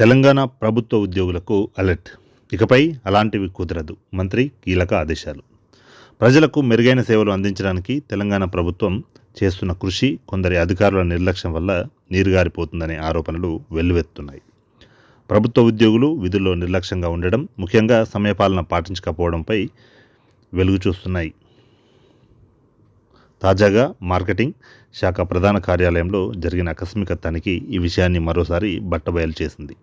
తెలంగాణ ప్రభుత్వ ఉద్యోగులకు అలర్ట్. ఇకపై అలాంటివి కుదరదు. మంత్రి కీలక ఆదేశాలు. ప్రజలకు మెరుగైన సేవలు అందించడానికి తెలంగాణ ప్రభుత్వం చేస్తున్న కృషి కొందరి అధికారుల నిర్లక్ష్యం వల్ల నీరుగారిపోతుందనే ఆరోపణలు వెల్లువెత్తున్నాయి. ప్రభుత్వ ఉద్యోగులు విధుల్లో నిర్లక్ష్యంగా ఉండడం ముఖ్యంగా సమయపాలన పాటించకపోవడంపై వెలుగు చూస్తున్నాయి తాజాగా మార్కెటింగ్ శాఖ ప్రధాన కార్యాలయంలో జరిగిన ఆకస్మిక తనిఖీ ఈ విషయాన్ని మరోసారి బట్టబయలు చేసింది.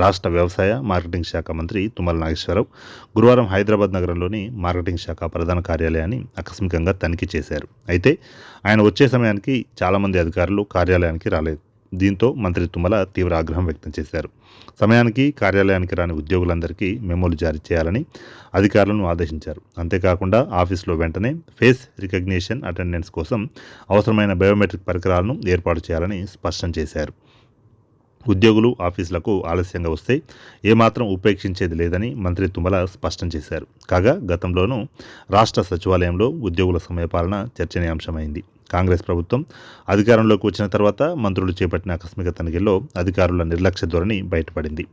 రాష్ట్ర వ్యవసాయ మార్కెటింగ్ శాఖ మంత్రి తుమ్మల నాగేశ్వరరావు గురువారం హైదరాబాద్ నగరంలోని మార్కెటింగ్ శాఖ ప్రధాన కార్యాలయాన్ని ఆకస్మికంగా తనిఖీ చేశారు. అయితే ఆయన వచ్చే సమయానికి చాలామంది అధికారులు కార్యాలయానికి రాలేదు. దీంతో మంత్రి తుమ్మల తీవ్ర ఆగ్రహం వ్యక్తం చేశారు. సమయానికి కార్యాలయానికి రాని ఉద్యోగులందరికీ మెమోలు జారీ చేయాలని అధికారులను ఆదేశించారు. అంతేకాకుండా ఆఫీసులో వెంటనే ఫేస్ రికగ్నిషన్ అటెండెన్స్ కోసం అవసరమైన బయోమెట్రిక్ పరికరాలను ఏర్పాటు చేయాలని స్పష్టం చేశారు. ఉద్యోగులు ఆఫీసులకు ఆలస్యంగా వస్తే ఏమాత్రం ఉపేక్షించేది లేదని మంత్రి తుమ్మల స్పష్టం చేశారు. కాగా గతంలోనూ రాష్ట్ర సచివాలయంలో ఉద్యోగుల సమయపాలన చర్చనీయాంశమైంది. కాంగ్రెస్ ప్రభుత్వం అధికారంలోకి వచ్చిన తర్వాత మంత్రులు చేపట్టిన ఆకస్మిక తనిఖీల్లో అధికారుల నిర్లక్ష్య ధోరణి బయటపడింది.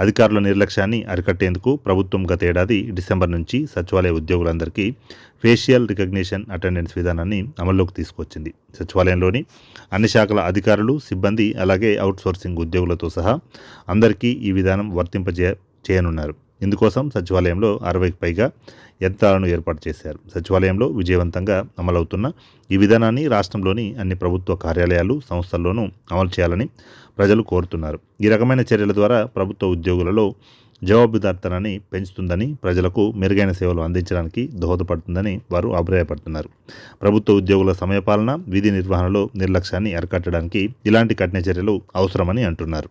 అధికారుల నిర్లక్ష్యాన్ని అరికట్టేందుకు ప్రభుత్వం గతేడాది డిసెంబర్ నుంచి సచివాలయ ఉద్యోగులందరికీ ఫేషియల్ రికగ్నిషన్ అటెండెన్స్ విధానాన్ని అమల్లోకి తీసుకొచ్చింది. సచివాలయంలోని అన్ని శాఖల అధికారులు సిబ్బంది అలాగే అవుట్సోర్సింగ్ ఉద్యోగులతో సహా అందరికీ ఈ విధానం వర్తింపజే చేయనున్నారు. ఇందుకోసం సచివాలయంలో అరవైకి పైగా యంత్రాలను ఏర్పాటు చేశారు. సచివాలయంలో విజయవంతంగా అమలవుతున్న ఈ విధానాన్ని రాష్ట్రంలోని అన్ని ప్రభుత్వ కార్యాలయాలు సంస్థల్లోనూ అమలు చేయాలని ప్రజలు కోరుతున్నారు. ఈ రకమైన చర్యల ద్వారా ప్రభుత్వ ఉద్యోగులలో జవాబుదారితనాన్ని పెంచుతుందని ప్రజలకు మెరుగైన సేవలు అందించడానికి దోహదపడుతుందని వారు అభిప్రాయపడుతున్నారు. ప్రభుత్వ ఉద్యోగుల సమయపాలన విధి నిర్వహణలో నిర్లక్ష్యాన్ని అరికట్టడానికి ఇలాంటి కఠిన చర్యలు అవసరమని అంటున్నారు.